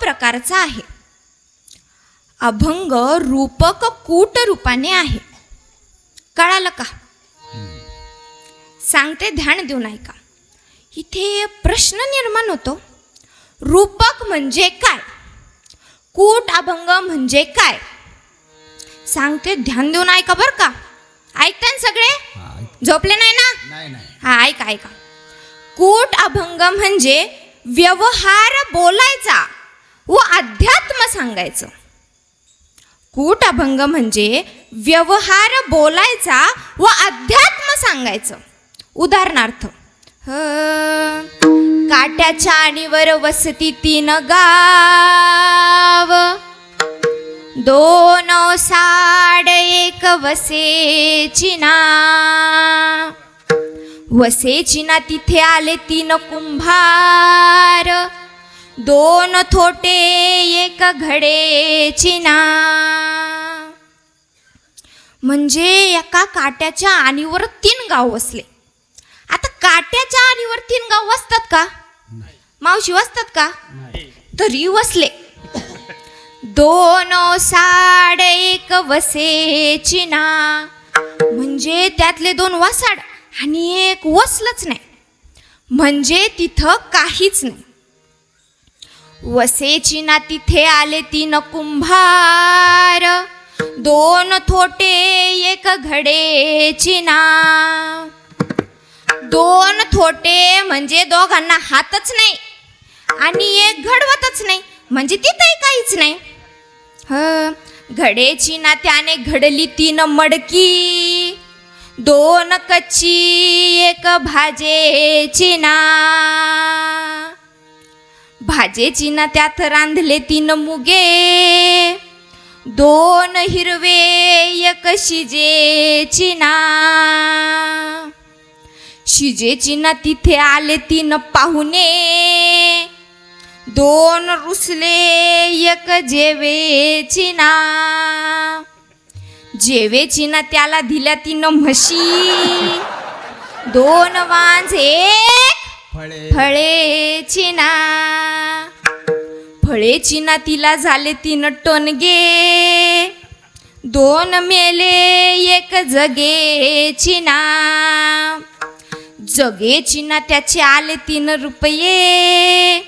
प्रकारचा आहे. अभंग रूपक कूट रूपाने आहे. कळालं का? सांगते ध्यान देऊन ऐका इथे प्रश्न निर्माण होतो. रूपक म्हणजे काय? कूट अभंग म्हणजे काय? सांगते ध्यान देऊन ऐका बरं का? ऐकताय ना सगळे? झोपले नाही ना? हा ऐका ऐका. कूट अभंग म्हणजे व्यवहार बोलायचा व अध्यात्म सांगायचं. कूट अभंग म्हणजे व्यवहार बोलायचा व अध्यात्म सांगायचं. उदाहरणार्थ ह, काट्याच्या आणीवर वसती तीन गाव. दोन साड एक वसेची ना वसे जिना तिथे आले तीन कुंभार. दोन थोटे एक घडे चिना. म्हणजे एका काट्याच्या आणीवर तीन गाव वसले. आता काट्याच्या आणीवर तीन गाव वसतात का? मावशी वसतात का? तरी वसले. दोन साड एक वसे चिना. म्हणजे त्यातले दोन वासाड. आणि एक वसलंच नाही. म्हणजे तिथं काहीच नाही. वसेची ना तिथे आले तीन कुंभार दोन थोटे एक घडेची ना. दोन थोटे म्हणजे दोघांना हातच नाही आणि एक घडवतच नाही. म्हणजे तिथंही काहीच नाही. ह घडेची ना त्याने घडली तीन मडकी दोन कच्ची एक भाजेची ना. भाजेची ना त्यात रांधले तीन मुगे. दोन हिरवे एक शिजेची ना. शिजेची ना तिथे आले तीन पाहुणे. दोन रुसले एक जेवेची ना. जेवेची ना त्याला दिल्या तीन म्हशी. दोन वांज एक फळे. फळेची ना फळेची ना तिला झाले तीन टोनगे दोन मेले एक जगेची ना जगेची ना त्याचे आले तीन रुपये.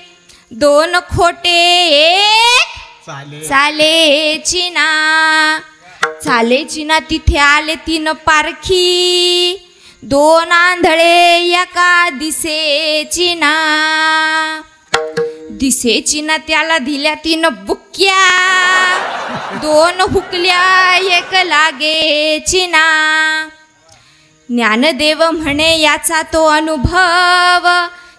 दोन खोटे एक चालेल चालेची ना चालेची ना तिथे आले तीन पारखी. दोन आंधळे एका दिसेची ना. दिसेची ना त्याला दिल्या तीन बुक्या दोन हुकल्या एक लागेची ना. ज्ञानदेव म्हणे याचा तो अनुभव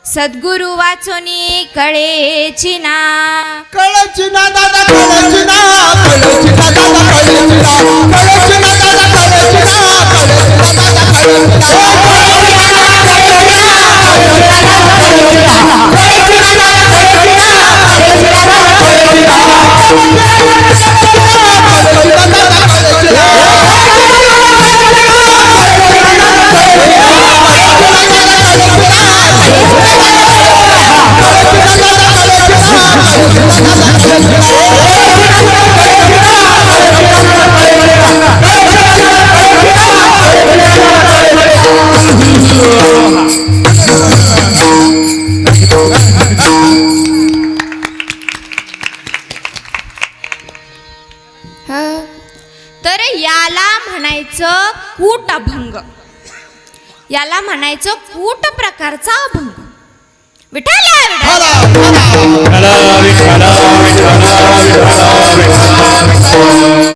सद्गुरु वाचोनी कळेची ना. कळची कळची ना तर याला म्हणायचं कूट अभंग याला म्हणायचं कूट प्रकारचा अभंग विठाला